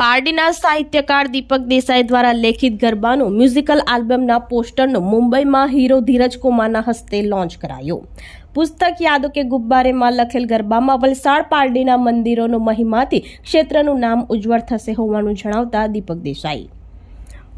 પારડીના સાહિત્યકાર દીપક દેસાઈ દ્વારા લેખિત ગરબાનું મ્યુઝિકલ આલ્બમના પોસ્ટરનું મુંબઈમાં હીરો ધીરજ કુમારના હસ્તે લોન્ચ કરાયો. પુસ્તક યાદો કે ગુબ્બારેમાં લખેલ ગરબામાં વલસાડ પારડીના મંદિરોનો મહિમાથી ક્ષેત્રનું નામ ઉજ્જવળ થશે હોવાનું જણાવતા Deepak Desai.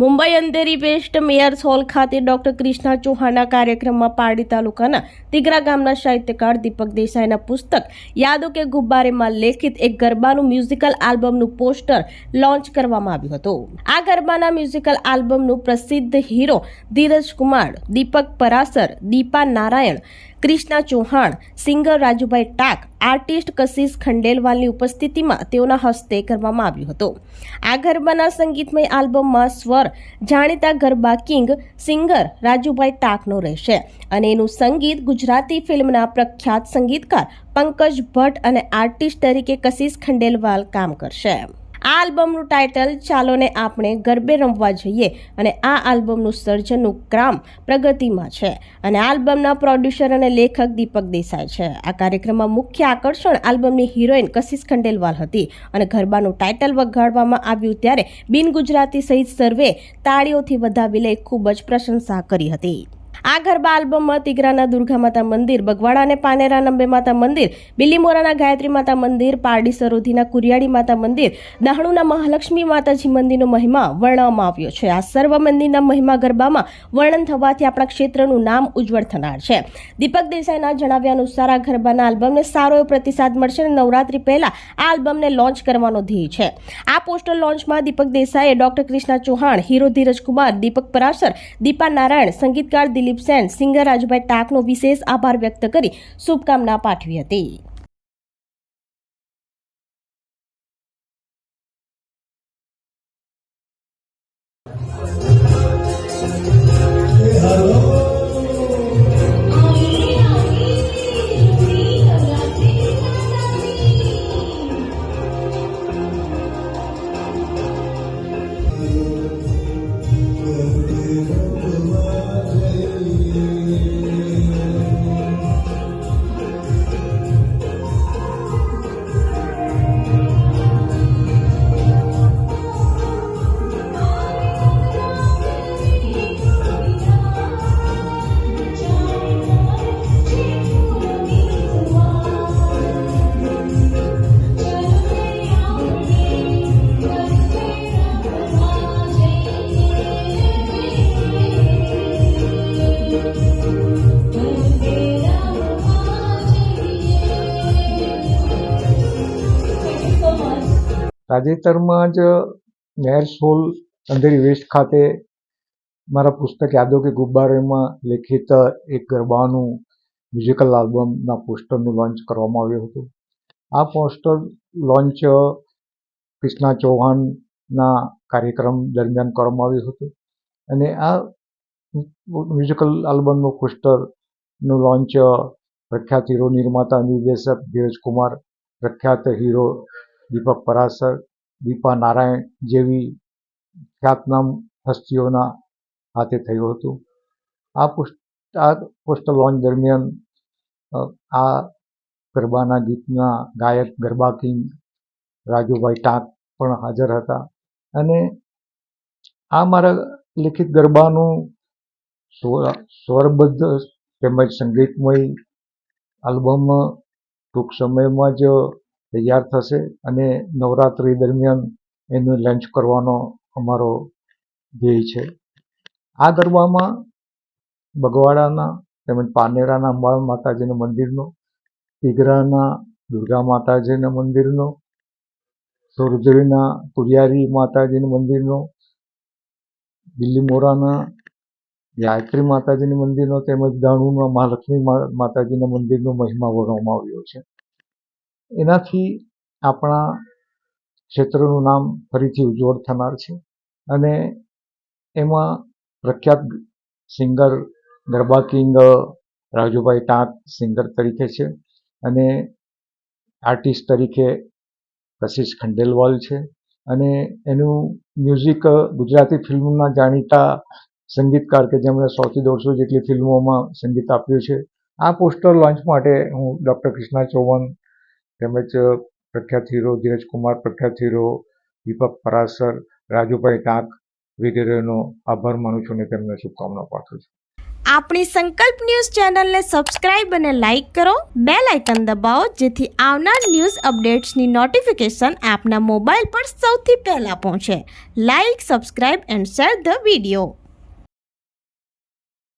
Mumbai Andheri west mayor's hall ખાતે ડોક્ટર ક્રિષ્ના ચૌહાણના કાર્યક્રમમાં પારડી તાલુકાના તિગરા ગામના સાહિત્યકાર દીપક દેસાઈના પુસ્તક યાદો કે ગુબ્બારેમાં લેખિત એક ગરબાનું મ્યુઝિકલ આલ્બમનું પોસ્ટર લોન્ચ કરવામાં આવ્યું હતું. આ ગરબાના મ્યુઝિકલ આલ્બમનું પ્રસિદ્ધ hero Dheeraj Kumar Deepak Parashar, Deepa Narayan Krishna Chauhan, singer Rajubhai Tak, artist Kashish ખંડેલવાલની ઉપસ્થિતિમાં તેઓના હસ્તે કરવામાં આવ્યું હતું. આ ગરબાના સંગીતમય આલ્બમમાં સ્વર, જાણીતા ગરબા કિંગ, સિંગર રાજુભાઈ ટાકનો રહેશે અને એનું સંગીત ગુજરાતી ફિલ્મના પ્રખ્યાત સંગીતકાર પંકજ ભટ્ટ અને આર્ટિસ્ટ તરીકે કશિશ ખંડેલવાલ કામ કરશે. આ આલ્બમનું ટાઇટલ ચાલોને આપણે ગરબે રમવા જઈએ અને આ આલ્બમનું સર્જનનું કામ પ્રગતિમાં છે. અને આલ્બમના પ્રોડ્યુસર અને લેખક દીપક દેસાઈ છે. આ કાર્યક્રમમાં મુખ્ય આકર્ષણ આલ્બમની હિરોઈન કશિશ ખંડેલવાલ હતી અને ગરબાનું ટાઇટલ વગાડવામાં આવ્યું ત્યારે બિન ગુજરાતી સહિત સર્વે તાળીઓથી વધાવી લઈ ખૂબ જ પ્રશંસા કરી હતી. આ ગરબા આલ્બમમાં તિગરાના દુર્ગા માતા મંદિર બગવાડા અને પાનેરા નંબે માતા મંદિર બિલીમોરાના ગાયત્રી માતા મંદિર, પારડી સરોધીના કુરિયાળી માતા મંદિર, દહાણુના મહાલક્ષ્મી માતાજી મંદિરનો મહિમા વર્ણવવામાં આવ્યો છે. આ સર્વ મંદિરના મહિમા ગરબામાં વર્ણન થવાથી આપણા ક્ષેત્રનું નામ ઉજ્જવળ થનાર છે. દીપક દેસાઈના જણાવ્યા અનુસાર આ ગરબાના આલ્બમને સારો એવો પ્રતિસાદ મળશે અને નવરાત્રી પહેલા આ આલ્બમને લોન્ચ કરવાનો ધ્યેય છે. આ પોસ્ટર લોન્ચમાં દીપક દેસાઈએ ડોક્ટર કૃષ્ણા ચૌહાણ, હીરો ધીરજ કુમાર દીપક પરાશર, દીપા નારાયણ, સંગીતકાર દિલીપ સેન સિંગર રાજુભાઈ ટાકનો વિશેષ આભાર વ્યક્ત કરી શુભકામના પાઠવી હતી. તાજેતરમાં જ મેર હોલ અંધેરી વેસ્ટ ખાતે મારા પુસ્તક યાદો કે ગુબ્બારેમાં લેખિત એક ગરબાનું મ્યુઝિકલ આલ્બમના પોસ્ટરનું લોન્ચ કરવામાં આવ્યું હતું. આ પોસ્ટર લોન્ચ કૃષ્ણા ચૌહાણના કાર્યક્રમ દરમિયાન કરવામાં આવ્યું હતું. અને આ મ્યુઝિકલ આલ્બમનું પોસ્ટરનું લોન્ચ પ્રખ્યાત હીરો નિર્માતા નિર્દેશક ધીરજ કુમાર, પ્રખ્યાત હીરો દીપક પરાસર, દીપા નારાયણ જેવી ખ્યાતનામ હસ્તીઓના હાથે થયું હતું. આ આ પોસ્ટર લોન્ચ દરમિયાન આ ગરબાના ગીતના ગાયક ગરબા કિંગ રાજુભાઈ ટાંક પણ હાજર હતા. અને આ મારા લિખિત ગરબાનું સ્વરબદ્ધ તેમજ સંગીતમય આલ્બમ ટૂંક સમયમાં જ તૈયાર થશે અને નવરાત્રિ દરમિયાન એનું લોન્ચ કરવાનો અમારો ધ્યેય છે. આ ગરબામાં બગવાડાના તેમજ પાનેરાના અંબા માતાજીના મંદિરનો તિગરાના દુર્ગા માતાજીના મંદિરનો સુરજળીના કુરિયારી માતાજીના મંદિરનો બિલીમોરાના ગાયત્રી માતાજીની મંદિરનો તેમજ દાણુમાં મહાલક્ષ્મી માતાજીના મંદિરનો મહિમા વર્ણવવામાં આવ્યો છે. એનાથી આપણા ક્ષેત્રનું નામ ફરીથી ઉજ્જવળ થનાર છે અને એમાં પ્રખ્યાત singer garba king Rajubhai Tank singer તરીકે છે અને આર્ટિસ્ટ તરીકે કશિશ ખંડેલવાલ છે અને એનું મ્યુઝિક ગુજરાતી ફિલ્મના જાણીતા સંગીતકાર કે જેમણે સોથી દોઢસો જેટલી ફિલ્મોમાં સંગીત આપ્યું છે. આ પોસ્ટર લોન્ચ માટે હું ડૉક્ટર કૃષ્ણા ચૌહાણ તેમજ પ્રખ્યાત હીરો ધીરજ કુમાર, પ્રખ્યાત હીરો દીપક પરાસર, રાજુભાઈ ટાંક વગેરેનો આભાર માનું છું અને તેમને શુભકામના પાઠવું છું. આપણી સંકલ્પ ન્યૂઝ ચેનલને સબસ્ક્રાઇબ અને લાઇક કરો. બે લાઇકન દબાવો, જેથી આવનાર ન્યૂઝ અપડેટ્સની નોટિફિકેશન આપના મોબાઈલ પર સૌથી પહેલાં પહોંચે. Like, subscribe and share the video.